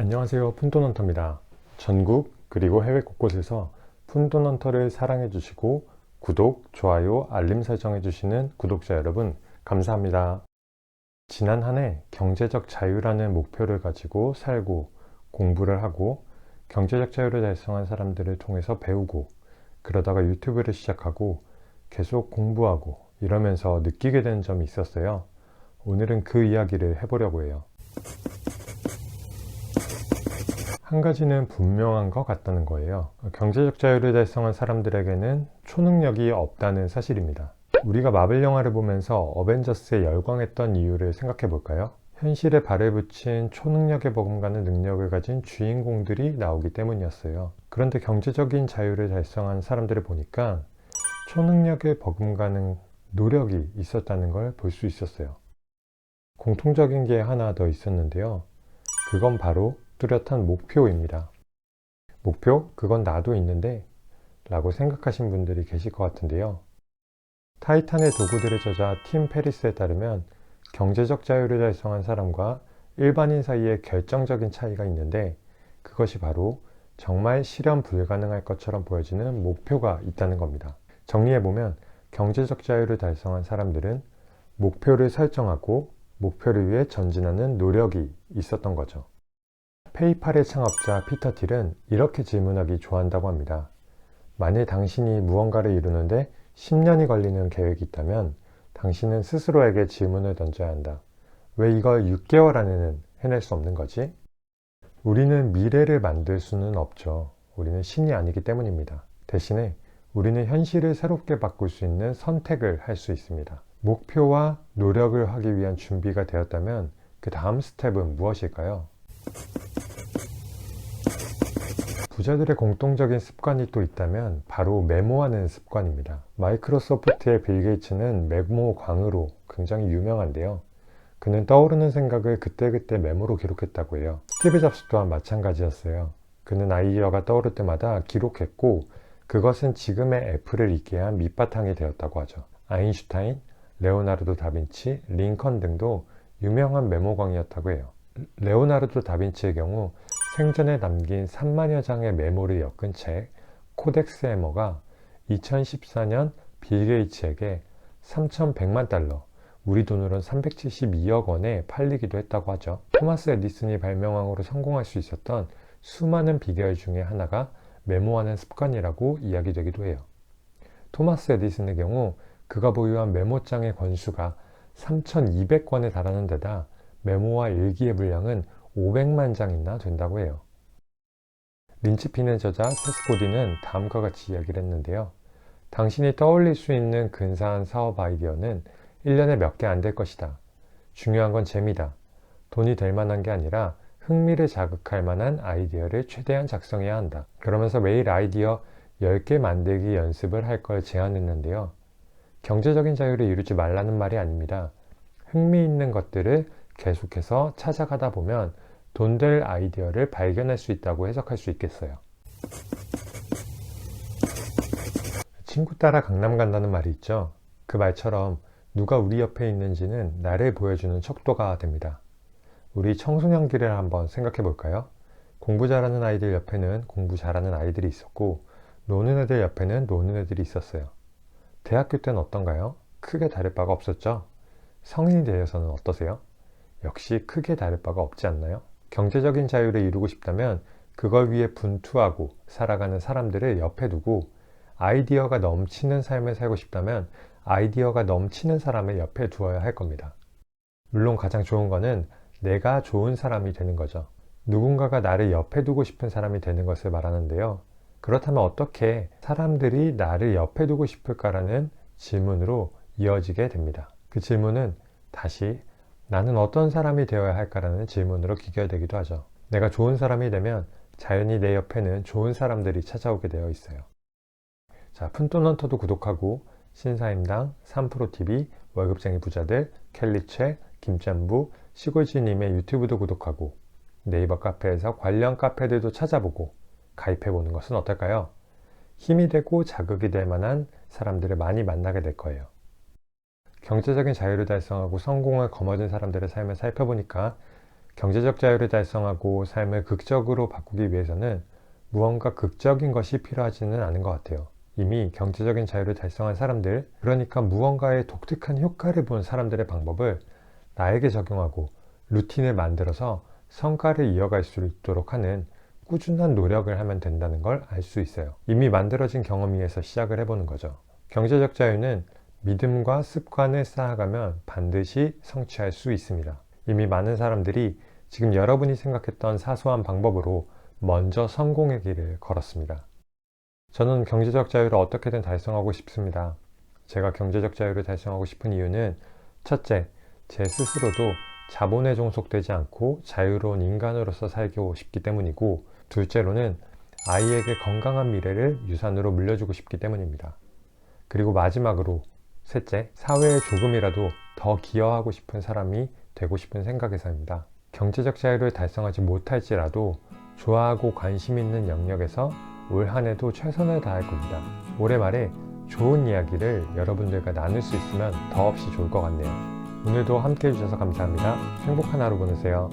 안녕하세요. 푼돈헌터입니다. 전국 그리고 해외 곳곳에서 푼돈헌터를 사랑해 주시고 구독, 좋아요, 알림 설정해 주시는 구독자 여러분 감사합니다. 지난 한 해 경제적 자유라는 목표를 가지고 살고 공부를 하고 경제적 자유를 달성한 사람들을 통해서 배우고 그러다가 유튜브를 시작하고 계속 공부하고 이러면서 느끼게 된 점이 있었어요. 오늘은 그 이야기를 해보려고 해요 한 가지는 분명한 것 같다는 거예요. 경제적 자유를 달성한 사람들에게는 초능력이 없다는 사실입니다. 우리가 마블 영화를 보면서 어벤져스에 열광했던 이유를 생각해 볼까요? 현실에 발을 붙인 초능력에 버금가는 능력을 가진 주인공들이 나오기 때문이었어요. 그런데 경제적인 자유를 달성한 사람들을 보니까 초능력에 버금가는 노력이 있었다는 걸 볼 수 있었어요. 공통적인 게 하나 더 있었는데요. 그건 바로 뚜렷한 목표입니다. 목표? 그건 나도 있는데 라고 생각하신 분들이 계실 것 같은데요. 타이탄의 도구들의 저자 팀 페리스에 따르면 경제적 자유를 달성한 사람과 일반인 사이에 결정적인 차이가 있는데 그것이 바로 정말 실현 불가능할 것처럼 보여지는 목표가 있다는 겁니다. 정리해보면 경제적 자유를 달성한 사람들은 목표를 설정하고 목표를 위해 전진하는 노력이 있었던 거죠. 페이팔의 창업자 피터 틸은 이렇게 질문하기 좋아한다고 합니다. 만일 당신이 무언가를 이루는데 10년이 걸리는 계획이 있다면 당신은 스스로에게 질문을 던져야 한다. 왜 이걸 6개월 안에는 해낼 수 없는 거지? 우리는 미래를 만들 수는 없죠. 우리는 신이 아니기 때문입니다. 대신에 우리는 현실을 새롭게 바꿀 수 있는 선택을 할 수 있습니다. 목표와 노력을 하기 위한 준비가 되었다면 그 다음 스텝은 무엇일까요? 부자들의 공통적인 습관이 또 있다면 바로 메모하는 습관입니다. 마이크로소프트의 빌 게이츠는 메모광으로 굉장히 유명한데요. 그는 떠오르는 생각을 그때그때 메모로 기록했다고 해요. 스티브 잡스 또한 마찬가지였어요. 그는 아이디어가 떠오를 때마다 기록했고 그것은 지금의 애플을 있게 한 밑바탕이 되었다고 하죠. 아인슈타인, 레오나르도 다빈치, 링컨 등도 유명한 메모광이었다고 해요. 레오나르도 다빈치의 경우 생전에 남긴 3만여 장의 메모를 엮은 책 코덱스 해머가 2014년 빌 게이츠에게 3,100만 달러, 우리 돈으로는 372억 원에 팔리기도 했다고 하죠. 토마스 에디슨이 발명왕으로 성공할 수 있었던 수많은 비결 중에 하나가 메모하는 습관이라고 이야기되기도 해요. 토마스 에디슨의 경우 그가 보유한 메모장의 권수가 3,200권에 달하는 데다 메모와 일기의 분량은 500만 장이나 된다고 해요. 린치피는 저자 세스코디는 다음과 같이 이야기를 했는데요. 당신이 떠올릴 수 있는 근사한 사업 아이디어는 1년에 몇 개 안 될 것이다. 중요한 건 재미다. 돈이 될 만한 게 아니라 흥미를 자극할 만한 아이디어를 최대한 작성해야 한다. 그러면서 매일 아이디어 10개 만들기 연습을 할 걸 제안했는데요. 경제적인 자유를 이루지 말라는 말이 아닙니다. 흥미 있는 것들을 계속해서 찾아가다 보면 돈 될 아이디어를 발견할 수 있다고 해석할 수 있겠어요. 친구 따라 강남 간다는 말이 있죠. 그 말처럼 누가 우리 옆에 있는지는 나를 보여주는 척도가 됩니다. 우리 청소년기를 한번 생각해 볼까요? 공부 잘하는 아이들 옆에는 공부 잘하는 아이들이 있었고 노는 애들 옆에는 노는 애들이 있었어요. 대학교 때는 어떤가요? 크게 다를 바가 없었죠? 성인이 되어서는 어떠세요? 역시 크게 다를 바가 없지 않나요? 경제적인 자유를 이루고 싶다면 그걸 위해 분투하고 살아가는 사람들을 옆에 두고 아이디어가 넘치는 삶을 살고 싶다면 아이디어가 넘치는 사람을 옆에 두어야 할 겁니다. 물론 가장 좋은 거는 내가 좋은 사람이 되는 거죠. 누군가가 나를 옆에 두고 싶은 사람이 되는 것을 말하는데요. 그렇다면 어떻게 사람들이 나를 옆에 두고 싶을까라는 질문으로 이어지게 됩니다. 그 질문은 다시 나는 어떤 사람이 되어야 할까라는 질문으로 귀결되기도 하죠. 내가 좋은 사람이 되면 자연히 내 옆에는 좋은 사람들이 찾아오게 되어 있어요. 자, 푼돈헌터도 구독하고 신사임당, 3프로TV, 월급쟁이 부자들, 켈리체, 김짬부, 시골지님의 유튜브도 구독하고 네이버 카페에서 관련 카페들도 찾아보고 가입해보는 것은 어떨까요? 힘이 되고 자극이 될 만한 사람들을 많이 만나게 될 거예요. 경제적인 자유를 달성하고 성공을 거머쥔 사람들의 삶을 살펴보니까 경제적 자유를 달성하고 삶을 극적으로 바꾸기 위해서는 무언가 극적인 것이 필요하지는 않은 것 같아요. 이미 경제적인 자유를 달성한 사람들, 그러니까 무언가의 독특한 효과를 본 사람들의 방법을 나에게 적용하고 루틴을 만들어서 성과를 이어갈 수 있도록 하는 꾸준한 노력을 하면 된다는 걸 알 수 있어요. 이미 만들어진 경험 위에서 시작을 해보는 거죠. 경제적 자유는 믿음과 습관을 쌓아가면 반드시 성취할 수 있습니다. 이미 많은 사람들이 지금 여러분이 생각했던 사소한 방법으로 먼저 성공의 길을 걸었습니다. 저는 경제적 자유를 어떻게든 달성하고 싶습니다. 제가 경제적 자유를 달성하고 싶은 이유는 첫째, 제 스스로도 자본에 종속되지 않고 자유로운 인간으로서 살고 싶기 때문이고 둘째로는 아이에게 건강한 미래를 유산으로 물려주고 싶기 때문입니다. 그리고 마지막으로 셋째, 사회에 조금이라도 더 기여하고 싶은 사람이 되고 싶은 생각에서입니다. 경제적 자유를 달성하지 못할지라도 좋아하고 관심 있는 영역에서 올 한 해도 최선을 다할 겁니다. 올해 말에 좋은 이야기를 여러분들과 나눌 수 있으면 더없이 좋을 것 같네요. 오늘도 함께 해주셔서 감사합니다. 행복한 하루 보내세요.